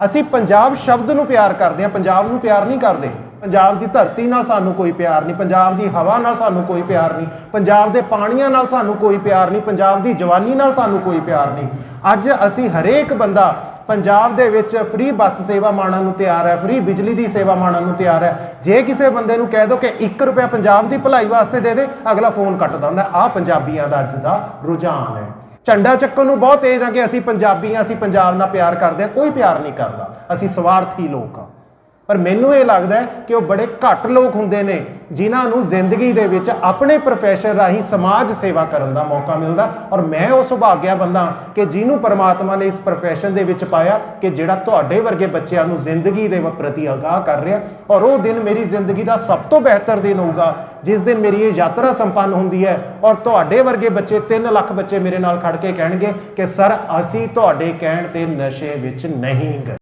ਅਸੀਂ ਪੰਜਾਬ ਸ਼ਬਦ ਨੂੰ ਪਿਆਰ ਕਰਦੇ ਹਾਂ, ਪੰਜਾਬ ਨੂੰ ਪਿਆਰ ਨਹੀਂ ਕਰਦੇ। ਪੰਜਾਬ ਦੀ ਧਰਤੀ ਨਾਲ ਸਾਨੂੰ ਕੋਈ ਪਿਆਰ ਨਹੀਂ, ਪੰਜਾਬ ਦੀ ਹਵਾ ਨਾਲ ਸਾਨੂੰ ਕੋਈ ਪਿਆਰ ਨਹੀਂ, ਪੰਜਾਬ ਦੇ ਪਾਣੀਆਂ ਨਾਲ ਸਾਨੂੰ ਕੋਈ ਪਿਆਰ ਨਹੀਂ, ਪੰਜਾਬ ਦੀ ਜਵਾਨੀ ਨਾਲ ਸਾਨੂੰ ਕੋਈ ਪਿਆਰ ਨਹੀਂ। ਅੱਜ ਅਸੀਂ ਹਰੇਕ ਬੰਦਾ ਪੰਜਾਬ ਦੇ ਵਿੱਚ ਫ੍ਰੀ ਬੱਸ ਸੇਵਾ ਮਾਣਨ ਨੂੰ ਤਿਆਰ ਹੈ, ਫ੍ਰੀ ਬਿਜਲੀ ਦੀ ਸੇਵਾ ਮਾਣਨ ਨੂੰ ਤਿਆਰ ਹੈ। ਜੇ ਕਿਸੇ ਬੰਦੇ ਨੂੰ ਕਹਿ ਦੋ ਕਿ 1 ਰੁਪਿਆ ਪੰਜਾਬ ਦੀ ਭਲਾਈ ਵਾਸਤੇ ਦੇ ਦੇ, ਅਗਲਾ ਫੋਨ ਕੱਟਦਾ ਹੁੰਦਾ ਆਹ ਪੰਜਾਬੀਆਂ ਦਾ ਅੱਜ ਦਾ ਰੁਝਾਨ ਹੈ। ਝੰਡਾ ਚੱਕਣ ਨੂੰ ਬਹੁਤ ਤੇਜ਼ ਆ ਕਿ ਅਸੀਂ ਪੰਜਾਬੀ ਹਾਂ ਅਸੀਂ ਪੰਜਾਬ ਨਾਲ ਪਿਆਰ ਕਰਦੇ ਹਾਂ ਕੋਈ ਪਿਆਰ ਨਹੀਂ ਕਰਦਾ। ਅਸੀਂ ਸਵਾਰਥੀ ਲੋਕ ਆ। ਪਰ ਮੈਨੂੰ ਇਹ ਲੱਗਦਾ ਕਿ ਉਹ ਬੜੇ ਘੱਟ ਲੋਕ ਹੁੰਦੇ ਨੇ, ਜਿਨ੍ਹਾਂ ਨੂੰ ਜ਼ਿੰਦਗੀ ਦੇ ਵਿੱਚ ਆਪਣੇ ਪ੍ਰੋਫੈਸ਼ਨ ਰਾਹੀਂ ਸਮਾਜ ਸੇਵਾ ਕਰਨ ਦਾ ਮੌਕਾ ਮਿਲਦਾ। ਔਰ ਮੈਂ ਉਹ ਸੁਭਾਗਿਆ ਬੰਦਾ ਕਿ ਜਿਹਨੂੰ ਪਰਮਾਤਮਾ ਨੇ ਇਸ ਪ੍ਰੋਫੈਸ਼ਨ ਦੇ ਵਿੱਚ ਪਾਇਆ ਕਿ ਜਿਹੜਾ ਤੁਹਾਡੇ ਵਰਗੇ ਬੱਚਿਆਂ ਨੂੰ ਜ਼ਿੰਦਗੀ ਦੇ ਪ੍ਰਤੀ ਅਗਾਹ ਕਰ ਰਿਹਾ। ਔਰ ਉਹ ਦਿਨ ਮੇਰੀ ਜ਼ਿੰਦਗੀ ਦਾ ਸਭ ਤੋਂ ਬਿਹਤਰ ਦਿਨ ਹੋਊਗਾ, ਜਿਸ ਦਿਨ ਮੇਰੀ ਇਹ ਯਾਤਰਾ ਸੰਪੰਨ ਹੁੰਦੀ ਹੈ। ਔਰ ਤੁਹਾਡੇ ਵਰਗੇ ਬੱਚੇ 3 ਲੱਖ ਬੱਚੇ ਮੇਰੇ ਨਾਲ ਖੜ ਕੇ ਕਹਿਣਗੇ ਕਿ, ਸਰ, ਅਸੀਂ ਤੁਹਾਡੇ ਕਹਿਣ ਤੇ ਨਸ਼ੇ ਵਿੱਚ ਨਹੀਂ ਗਏ